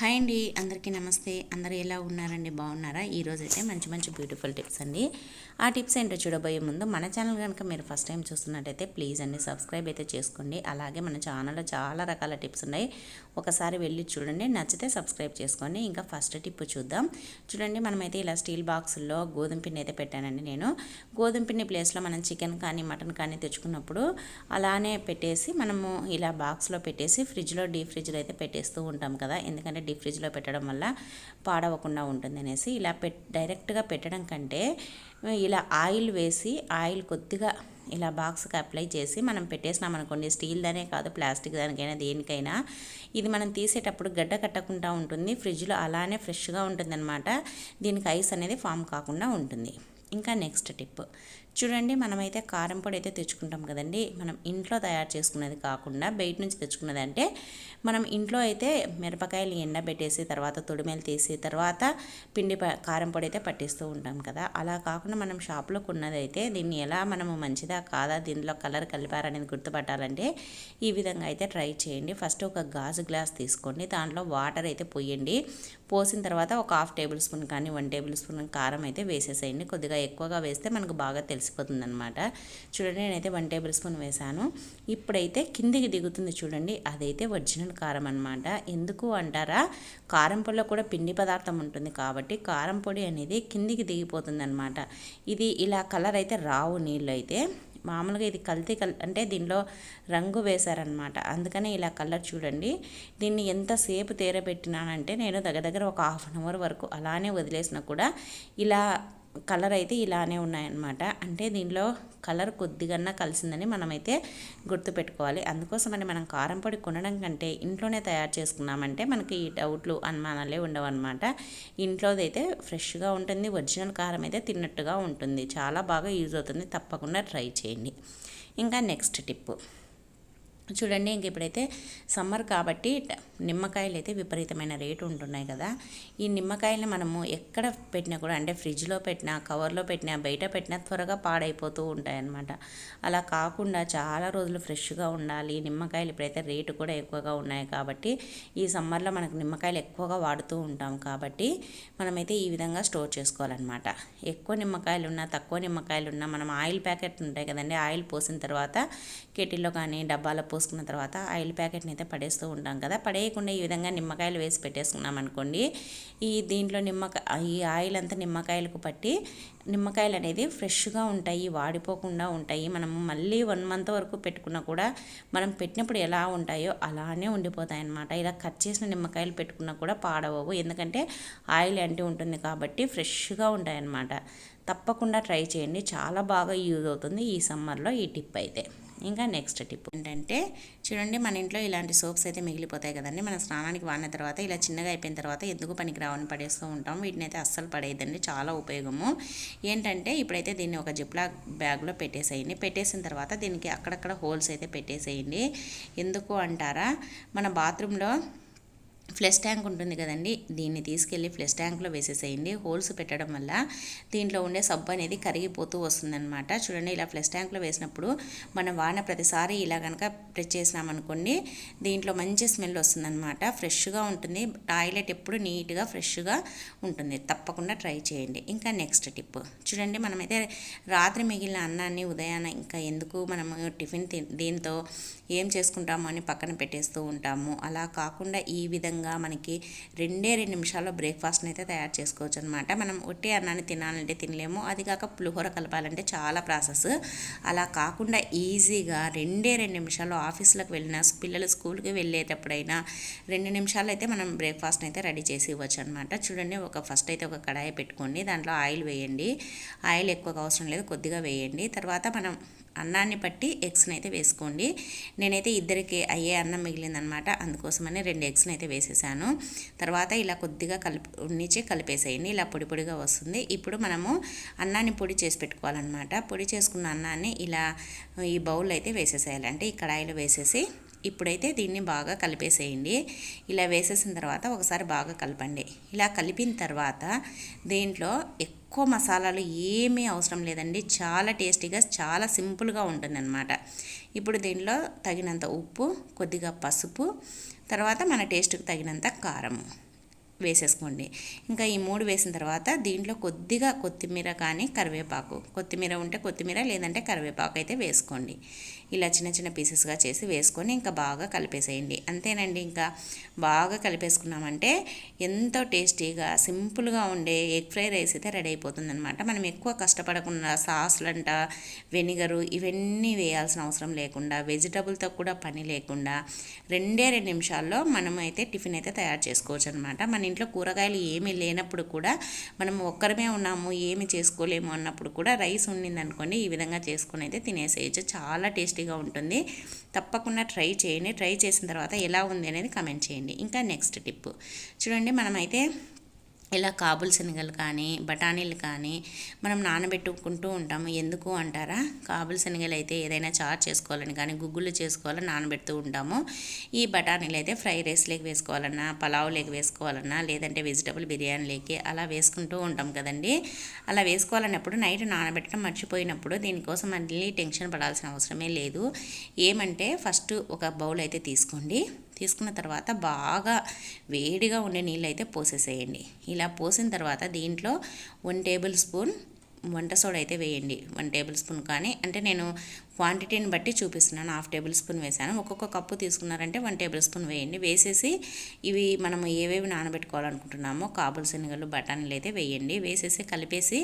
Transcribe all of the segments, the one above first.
Hi అండి అందరికీ నమస్తే. అందరు ఎలా ఉన్నారండి? బాగున్నారా? ఈరోజు అయితే మంచి మంచి బ్యూటిఫుల్ టిప్స్ అండి. ఆ టిప్స్ ఏంటో చూడబోయే ముందు మన ఛానల్ కనుక మీరు ఫస్ట్ టైం చూస్తున్నట్టయితే ప్లీజ్ అండి సబ్స్క్రైబ్ అయితే చేసుకోండి. అలాగే మన ఛానల్లో చాలా రకాల టిప్స్ ఉన్నాయి. ఒకసారి వెళ్ళి చూడండి నచ్చితే సబ్స్క్రైబ్ చేసుకోండి. ఇంకా ఫస్ట్ టిప్ చూద్దాం. చూడండి మనమైతే ఇలా స్టీల్ బాక్సుల్లో గోధుమ పిండి అయితే పెట్టానండి నేను. గోధుమ పిండి ప్లేస్లో మనం చికెన్ కానీ మటన్ కానీ తెచ్చుకున్నప్పుడు అలానే పెట్టేసి మనము ఇలా బాక్స్లో పెట్టేసి ఫ్రిడ్జ్లో డీప్ ఫ్రిడ్జ్లో అయితే పెట్టేస్తూ ఉంటాం కదా. ఎందుకంటే డీప్ ఫ్రిడ్జ్లో పెట్టడం వల్ల పాడవకుండా ఉంటుంది అనేసి ఇలా పెట్ డైరెక్ట్గా పెట్టడం కంటే ఇలా ఆయిల్ వేసి ఆయిల్ కొద్దిగా ఇలా బాక్స్కి అప్లై చేసి మనం పెట్టేసినాం అనుకోండి స్టీల్ దానే కాదు ప్లాస్టిక్ దానికైనా దేనికైనా ఇది మనం తీసేటప్పుడు గడ్డ కట్టకుండా ఉంటుంది ఫ్రిడ్జ్లో అలానే ఫ్రెష్గా ఉంటుందన్నమాట దీనికి ఐస్ అనేది ఫామ్ కాకుండా ఉంటుంది. ఇంకా నెక్స్ట్ టిప్ చూడండి మనమైతే కారం పొడి అయితే తెచ్చుకుంటాం కదండి. మనం ఇంట్లో తయారు చేసుకున్నది కాకుండా బయట నుంచి తెచ్చుకున్నది అంటే మనం ఇంట్లో అయితే మిరపకాయలు ఎండబెట్టేసి తర్వాత తొడిమేలు తీసి తర్వాత పిండి కారం పొడి అయితే పట్టిస్తూ ఉంటాం కదా. అలా కాకుండా మనం షాప్లో కొన్నదైతే దీన్ని ఎలా మనము మంచిదా కాదా దీనిలో కలర్ కలిపారనేది గుర్తుపట్టాలంటే ఈ విధంగా అయితే ట్రై చేయండి. ఫస్ట్ ఒక గాజు గ్లాస్ తీసుకోండి. దాంట్లో వాటర్ అయితే పోయండి. పోసిన తర్వాత ఒక హాఫ్ టేబుల్ స్పూన్ కానీ వన్ టేబుల్ స్పూన్ కారం అయితే వేసేసేయండి. కొద్దిగా ఎక్కువగా వేస్తే మనకు బాగా తెలుసు కలిసిపోతుంది అనమాట చూడండి నేనైతే వన్ టేబుల్ స్పూన్ వేసాను ఇప్పుడైతే కిందికి దిగుతుంది చూడండి అదైతే ఒరిజినల్ కారం అనమాట ఎందుకు అంటారా? కారం పొడిలో కూడా పిండి పదార్థం ఉంటుంది కాబట్టి కారం పొడి అనేది కిందికి దిగిపోతుంది అనమాట ఇది ఇలా కలర్ అయితే రావు నీళ్ళు అయితే. మామూలుగా ఇది కల్తీ కల్ అంటే దీనిలో రంగు వేశారనమాట అందుకనే ఇలా కలర్ చూడండి. దీన్ని ఎంతసేపు తీరబెట్టినానంటే నేను దగ్గర దగ్గర ఒక హాఫ్ అన్ అవర్ వరకు అలానే వదిలేసినా కూడా ఇలా కలర్ అయితే ఇలానే ఉన్నాయన్నమాట. అంటే దీనిలో కలర్ కొద్దిగా కలిసిందని మనమైతే గుర్తుపెట్టుకోవాలి. అందుకోసమని మనం కారం పొడి కొనడం కంటే ఇంట్లోనే తయారు చేసుకున్నామంటే మనకి ఈ డౌట్లు అనుమానాలే ఉండవన్నమాట. ఇంట్లోదైతే ఫ్రెష్గా ఉంటుంది ఒరిజినల్ కారం అయితే తిన్నట్టుగా ఉంటుంది. చాలా బాగా యూజ్ అవుతుంది తప్పకుండా ట్రై చేయండి. ఇంకా నెక్స్ట్ టిప్పు. చూడండి ఇంక ఇప్పుడైతే సమ్మర్ కాబట్టి నిమ్మకాయలు అయితే విపరీతమైన రేటు ఉంటున్నాయి కదా. ఈ నిమ్మకాయలని మనము ఎక్కడ పెట్టినా కూడా అంటే ఫ్రిడ్జ్లో పెట్టినా కవర్లో పెట్టినా బయట పెట్టినా త్వరగా పాడైపోతూ ఉంటాయన్నమాట. అలా కాకుండా చాలా రోజులు ఫ్రెష్గా ఉండాలి. నిమ్మకాయలు ఇప్పుడైతే రేటు కూడా ఎక్కువగా ఉన్నాయి కాబట్టి ఈ సమ్మర్లో మనకు నిమ్మకాయలు ఎక్కువగా వాడుతూ ఉంటాం కాబట్టి మనమైతే ఈ విధంగా స్టోర్ చేసుకోవాలన్నమాట. ఎక్కువ నిమ్మకాయలు ఉన్నా తక్కువ నిమ్మకాయలు ఉన్నా మనం ఆయిల్ ప్యాకెట్ ఉంటాయి కదండి ఆయిల్ పోసిన తర్వాత కెటిల్లో కానీ డబ్బాలో పోసుకున్న తర్వాత ఆయిల్ ప్యాకెట్ని అయితే పడేస్తూ ఉంటాం కదా. పడేయకుండా ఈ విధంగా నిమ్మకాయలు వేసి పెట్టేసుకున్నాం అనుకోండి. ఈ దీంట్లో నిమ్మకాయ ఈ ఆయిల్ అంతా నిమ్మకాయలకు పట్టి నిమ్మకాయలు అనేది ఫ్రెష్గా ఉంటాయి వాడిపోకుండా ఉంటాయి. మనం మళ్ళీ వన్ మంత్ వరకు పెట్టుకున్నా కూడా మనం పెట్టినప్పుడు ఎలా ఉంటాయో అలానే ఉండిపోతాయి అన్నమాట ఇలా కట్ చేసిన నిమ్మకాయలు పెట్టుకున్నా కూడా పాడవవు. ఎందుకంటే ఆయిల్ అంటి ఉంటుంది కాబట్టి ఫ్రెష్గా ఉంటాయి అన్నమాట తప్పకుండా ట్రై చేయండి. చాలా బాగా యూజ్ అవుతుంది ఈ సమ్మర్లో ఈ టిప్ అయితే. ఇంకా నెక్స్ట్ టిప్ ఏంటంటే చూడండి మన ఇంట్లో ఇలాంటి సోప్స్ అయితే మిగిలిపోతాయి కదండి. మన స్నానానికి వాడిన తర్వాత ఇలా చిన్నగా అయిపోయిన తర్వాత ఎందుకు పనికి రావని పడేస్తూ ఉంటాం. వీటిని అయితే అస్సలు పడేదండి చాలా ఉపయోగము. ఏంటంటే ఇప్పుడైతే దీన్ని ఒక జిప్లా బ్యాగ్లో పెట్టేసేయండి. పెట్టేసిన తర్వాత దీనికి అక్కడక్కడ హోల్స్ అయితే పెట్టేసేయండి. ఎందుకు అంటారా? మన బాత్రూంలో ఫ్లెష్ ట్యాంక్ ఉంటుంది కదండి దీన్ని తీసుకెళ్ళి ఫ్లెష్ ట్యాంక్లో వేసేసేయండి. హోల్స్ పెట్టడం వల్ల దీంట్లో ఉండే సబ్బు అనేది కరిగిపోతూ వస్తుందన్నమాట. చూడండి ఇలా ఫ్లెష్ ట్యాంక్లో వేసినప్పుడు మనం వాన ప్రతిసారి ఇలా కనుక ప్రెస్ చేసినామనుకోండి దీంట్లో మంచి స్మెల్ వస్తుందన్నమాట. ఫ్రెష్గా ఉంటుంది టాయిలెట్ ఎప్పుడు నీట్గా ఫ్రెష్గా ఉంటుంది. తప్పకుండా ట్రై చేయండి. ఇంకా నెక్స్ట్ టిప్. చూడండి మనమైతే రాత్రి మిగిలిన అన్నాన్ని ఉదయాన ఇంకా ఎందుకు మనము టిఫిన్ దీంతో ఏం చేసుకుంటాము అని పక్కన పెట్టేస్తూ ఉంటాము. అలా కాకుండా ఈ విధంగా విధంగా మనకి రెండే రెండు నిమిషాల్లో బ్రేక్ఫాస్ట్ని అయితే తయారు చేసుకోవచ్చు అనమాట మనం ఒట్టి అన్నాన్ని తినాలంటే తినలేము. అది కాక పులిహోర కలపాలంటే చాలా ప్రాసెస్. అలా కాకుండా ఈజీగా రెండే రెండు నిమిషాల్లో ఆఫీసులకు వెళ్ళిన పిల్లలు స్కూల్కి వెళ్ళేటప్పుడైనా రెండు నిమిషాలు అయితే మనం బ్రేక్ఫాస్ట్ని అయితే రెడీ చేసి ఇవ్వచ్చు అనమాట చూడండి ఒక ఫస్ట్ అయితే ఒక కడాయి పెట్టుకోండి. దాంట్లో ఆయిల్ వేయండి. ఆయిల్ ఎక్కువగా అవసరం లేదు కొద్దిగా వేయండి. తర్వాత మనం అన్నాన్ని పట్టి ఎగ్స్ని అయితే వేసుకోండి. నేనైతే ఇద్దరికి అయ్యే అన్నం మిగిలిందనమాట. అందుకోసమని రెండు ఎగ్స్ని అయితే వేసేసాను. తర్వాత ఇలా కొద్దిగా కలిపి ఉన్నించి కలిపేసేయండి. ఇలా పొడి పొడిగా వస్తుంది. ఇప్పుడు మనము అన్నాన్ని పొడి చేసి పెట్టుకోవాలన్నమాట. పొడి చేసుకున్న అన్నాన్ని ఇలా ఈ బౌల్ అయితే వేసేసేయాలి. అంటే ఈ కడాయిలో వేసేసి ఇప్పుడైతే దీన్ని బాగా కలిపేసేయండి. ఇలా వేసేసిన తర్వాత ఒకసారి బాగా కలపండి. ఇలా కలిపిన తర్వాత దీంట్లో ఎక్కువ మసాలాలు ఏమీ అవసరం లేదండి. చాలా టేస్టీగా చాలా సింపుల్గా ఉంటుందన్నమాట. ఇప్పుడు దీనిలో తగినంత ఉప్పు కొద్దిగా పసుపు తర్వాత మన టేస్ట్కి తగినంత కారం. వేసేసుకోండి. ఇంకా ఈ మూడు వేసిన తర్వాత దీంట్లో కొద్దిగా కొత్తిమీర కానీ కరివేపాకు కొత్తిమీర ఉంటే కొత్తిమీర లేదంటే కరివేపాకు అయితే వేసుకోండి. ఇలా చిన్న చిన్న పీసెస్గా చేసి వేసుకొని ఇంకా బాగా కలిపేసేయండి. అంతేనండి ఇంకా బాగా కలిపేసుకున్నామంటే ఎంతో టేస్టీగా సింపుల్గా ఉండే ఎగ్ ఫ్రై రైస్ అయితే రెడీ అయిపోతుంది అనమాట మనం ఎక్కువ కష్టపడకుండా సాస్లంట వెనిగరు ఇవన్నీ వేయాల్సిన అవసరం లేకుండా వెజిటబుల్తో కూడా పని లేకుండా రెండే రెండు నిమిషాల్లో మనం అయితే టిఫిన్ అయితే తయారు చేసుకోవచ్చు అనమాట మన ఇంట్లో కూరగాయలు ఏమీ లేనప్పుడు కూడా మనం ఒక్కరమే ఉన్నాము ఏమి చేసుకోలేము అన్నప్పుడు కూడా రైస్ ఉండింది అనుకోండి ఈ విధంగా చేసుకుని అయితే తినేసేయచ్చు. చాలా టేస్టీగా ఉంటుంది. తప్పకుండా ట్రై చేయండి. ట్రై చేసిన తర్వాత ఎలా ఉంది అనేది కమెంట్ చేయండి. ఇంకా నెక్స్ట్ టిప్. చూడండి మనమైతే ఇలా కాబుల్ శనగలు కానీ బఠానీలు కానీ మనం నానబెట్టుకుంటూ ఉంటాము. ఎందుకు అంటారా? కాబుల్ శనగలు అయితే ఏదైనా చార్ చేసుకోవాలని కానీ గుగ్గులు చేసుకోవాలని నానబెడుతూ ఉంటాము. ఈ బఠానీలు అయితే ఫ్రై లేక వేసుకోవాలన్నా పలావ్లోకి వేసుకోవాలన్నా లేదంటే వెజిటబుల్ బిర్యానీలోకి అలా వేసుకుంటూ ఉంటాం కదండి. అలా వేసుకోవాలన్నప్పుడు నైట్ నానబెట్టడం మర్చిపోయినప్పుడు దీనికోసం మళ్ళీ టెన్షన్ పడాల్సిన అవసరమే లేదు. ఏమంటే ఫస్ట్ ఒక బౌల్ అయితే తీసుకోండి. తీసుకున్న తర్వాత బాగా వేడిగా ఉండే నీళ్ళు అయితే పోసేసేయండి. ఇలా పోసిన తర్వాత దీంట్లో వన్ టేబుల్ స్పూన్ వంట సోడా అయితే వేయండి. వన్ టేబుల్ స్పూన్ కానీ అంటే నేను క్వాంటిటీని బట్టి చూపిస్తున్నాను. హాఫ్ టేబుల్ స్పూన్ వేసాను ఒక్కొక్క కప్పు తీసుకున్నారంటే వన్ టేబుల్ స్పూన్ వేయండి. వేసేసి ఇవి మనం ఏవేవి నానబెట్టుకోవాలనుకుంటున్నామో కాబుల్ శనగలు బఠానీలు అయితే వేయండి. వేసేసి కలిపేసి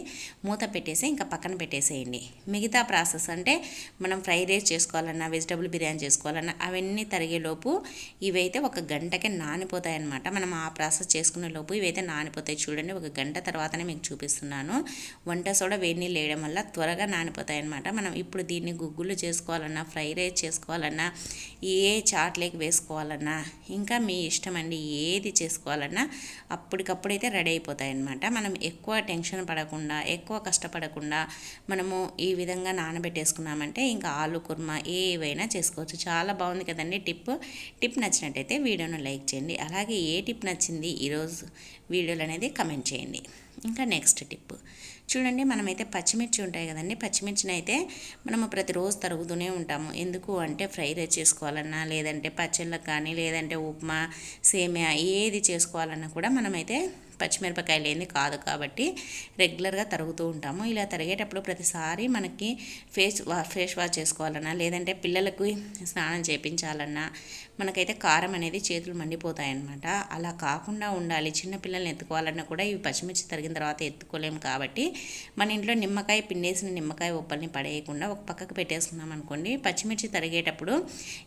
మూత పెట్టేసి ఇంకా పక్కన పెట్టేసేయండి. మిగతా ప్రాసెస్ అంటే మనం ఫ్రై రైస్ చేసుకోవాలన్నా వెజిటబుల్ బిర్యానీ చేసుకోవాలన్నా అవన్నీ తరిగేలోపు ఇవైతే ఒక గంటకే నానిపోతాయనమాట మనం ఆ ప్రాసెస్ చేసుకునే లోపు ఇవైతే నానిపోతాయి. చూడండి ఒక గంట తర్వాతనే మీకు చూపిస్తున్నాను. వంట కూడా వేడి నీళ్ళు వేయడం వల్ల త్వరగా నానిపోతాయి అనమాట మనం ఇప్పుడు దీన్ని గుగ్గులు చేసుకోవాలన్నా ఫ్రై రైస్ చేసుకోవాలన్నా ఏ చాట్లేకి వేసుకోవాలన్నా ఇంకా మీ ఇష్టం అండి ఏది చేసుకోవాలన్నా అప్పటికప్పుడైతే రెడీ అయిపోతాయి అనమాట మనం ఎక్కువ టెన్షన్ పడకుండా ఎక్కువ కష్టపడకుండా మనము ఈ విధంగా నానబెట్టేసుకున్నామంటే ఇంకా ఆలు కుర్మా ఏవైనా చేసుకోవచ్చు. చాలా బాగుంది కదండి టిప్. టిప్ నచ్చినట్టయితే వీడియోను లైక్ చేయండి. అలాగే ఏ టిప్ నచ్చింది ఈరోజు వీడియోలు అనేది కమెంట్ చేయండి. ఇంకా నెక్స్ట్ టిప్. చూడండి మనమైతే పచ్చిమిర్చి ఉంటాయి కదండి. పచ్చిమిర్చిని అయితే మనము ప్రతిరోజు తరుగుతూనే ఉంటాము. ఎందుకు అంటే ఫ్రై రైస్ చేసుకోవాలన్నా లేదంటే పచ్చళ్ళకు కానీ లేదంటే ఉప్మా సేమియా ఏది చేసుకోవాలన్నా కూడా మనమైతే పచ్చిమిరపకాయలు ఏంది కాదు కాబట్టి రెగ్యులర్గా తరుగుతూ ఉంటాము. ఇలా తరిగేటప్పుడు ప్రతిసారి మనకి ఫేస్ వా ఫేస్ వాష్ చేసుకోవాలన్నా లేదంటే పిల్లలకు స్నానం చేయించాలన్నా మనకైతే కారం అనేది చేతులు మండిపోతాయన్నమాట. అలా కాకుండా ఉండాలి. చిన్నపిల్లల్ని ఎత్తుకోవాలన్నా కూడా ఇవి పచ్చిమిర్చి తరిగిన తర్వాత ఎత్తుకోలేము కాబట్టి మన ఇంట్లో నిమ్మకాయ పిండేసిన నిమ్మకాయ ఉప్పల్ని పడేయకుండా ఒక పక్కకు పెట్టేసుకున్నాం అనుకోండి. పచ్చిమిర్చి తరిగేటప్పుడు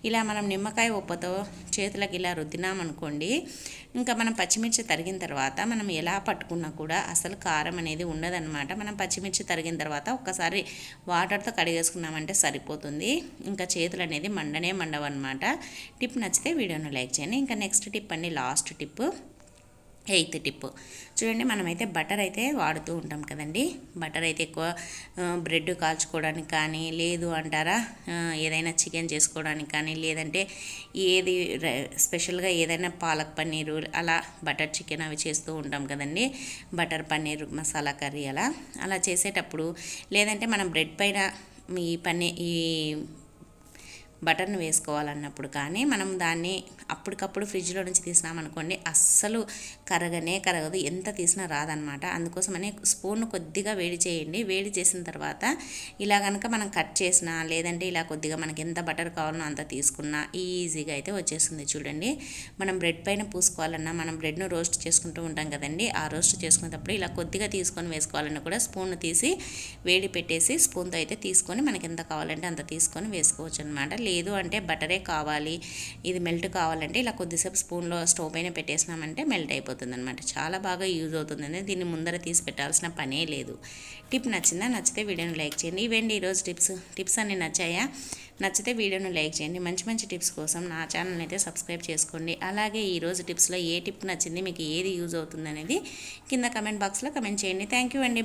ఇలా మనం నిమ్మకాయ ఉప్పతో చేతులకు ఇలా రుద్దినాం అనుకోండి. ఇంకా మనం పచ్చిమిర్చి తరిగిన తర్వాత మనం ఎలా పట్టుకున్నా కూడా అసలు కారం అనేది ఉండదన్నమాట. మనం పచ్చిమిర్చి తరిగిన తర్వాత ఒక్కసారి వాటర్తో కడిగేసుకున్నామంటే సరిపోతుంది. ఇంకా చేతులు అనేది మండనే మండవన్నమాట. టిప్ నచ్చితే వీడియోను లైక్ చేయండి. ఇంకా నెక్స్ట్ టిప్ అండి లాస్ట్ టిప్ ఎయిత్ టిప్. చూడండి మనమైతే బటర్ అయితే వాడుతూ ఉంటాం కదండి. బటర్ అయితే ఎక్కువ బ్రెడ్ కాల్చుకోవడానికి కానీ లేదు అంటారా? ఏదైనా చికెన్ చేసుకోవడానికి కానీ లేదంటే ఏది స్పెషల్గా ఏదైనా పాలక్ పన్నీరు అలా బటర్ చికెన్ అవి చేస్తూ ఉంటాం కదండి. బటర్ పన్నీర్ మసాలా కర్రీ అలా. అలా చేసేటప్పుడు లేదంటే మనం బ్రెడ్ పైన ఈ పన్నీ ఈ బటర్ని వేసుకోవాలన్నప్పుడు కానీ మనం దాన్ని అప్పటికప్పుడు ఫ్రిడ్జ్లో నుంచి తీసినామనుకోండి అస్సలు కరగనే కరగదు. ఎంత తీసినా రాదనమాట అందుకోసమని స్పూన్ కొద్దిగా వేడి చేయండి. వేడి చేసిన తర్వాత ఇలా కనుక మనం కట్ చేసినా లేదంటే ఇలా కొద్దిగా మనకి ఎంత బటర్ కావాలనో అంత తీసుకున్నా ఈజీగా అయితే వచ్చేస్తుంది చూడండి. మనం బ్రెడ్ పైన పూసుకోవాలన్నా మనం బ్రెడ్ను రోస్ట్ చేసుకుంటూ ఉంటాం కదండి. ఆ రోస్ట్ చేసుకునేటప్పుడు ఇలా కొద్దిగా తీసుకొని వేసుకోవాలన్నా కూడా స్పూన్ తీసి వేడి పెట్టేసి స్పూన్తో అయితే తీసుకొని మనకి ఎంత కావాలంటే అంత తీసుకొని వేసుకోవచ్చు అనమాట లేదు అంటే బటరే కావాలి ఇది మెల్ట్ కావాలంటే ఇలా కొద్దిసేపు స్పూన్లో స్టవ్ పైన పెట్టేసినామంటే మెల్ట్ అయిపోతుంది అనమాట చాలా బాగా యూజ్ అవుతుందని దీన్ని ముందర తీసి పెట్టాల్సిన పనే లేదు. టిప్ నచ్చిందా? నచ్చితే వీడియోని లైక్ చేయండి. ఇవేండి ఈరోజు టిప్స్ టిప్స్ అన్ని నచ్చాయా? నచ్చితే వీడియోను లైక్ చేయండి. మంచి మంచి టిప్స్ కోసం నా ఛానల్ అయితే సబ్స్క్రైబ్ చేసుకోండి. అలాగే ఈరోజు టిప్స్లో ఏ టిప్ నచ్చింది మీకు ఏది యూజ్ అవుతుంది అనేది కింద కమెంట్ బాక్స్లో కమెంట్ చేయండి. థ్యాంక్ యూ అండి.